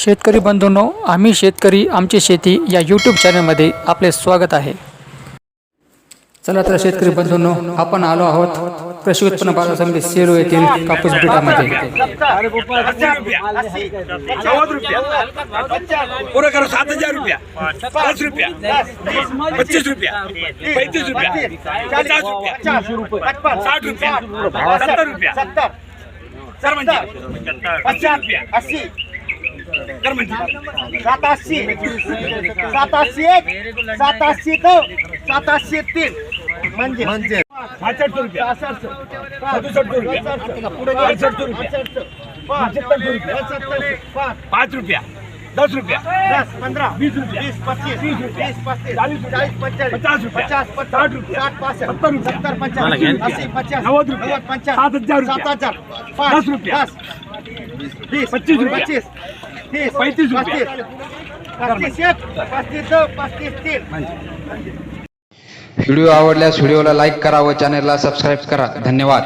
शेतकरी बंधूंनो आम्ही शेतकरी आमची शेती या यूट्यूब चॅनलमध्ये आपले स्वागत आहे चला तर शेतकरी बंधूंनो आपण आलो आहोत कृषी उत्पन्न बाजार समिती सेलू येथील कापूस बिटामध्ये पाँच रुपया दस रुपया दस पंद्रह बीस रुपया बीस पच्चीस बीस रुपया। बीस पच्चीस चालीस चालीस पचास पचास पचास पचास रुपया। साठ पचास सत्तर सत्तर पचास अस्सी पचास नव्वद रुपया पचास सात हज़ार सात हज़ार दस रुपया दस बीस पच्चीस पच्चीस तीस पैंतीस रुपया. पस्तीस. पस्तीस एक पस्तीस दो पस्तीस तीन. व्हिडिओ आवडल्यास व्हिडिओला लाईक करा व चॅनलला सबस्क्राईब करा. धन्यवाद.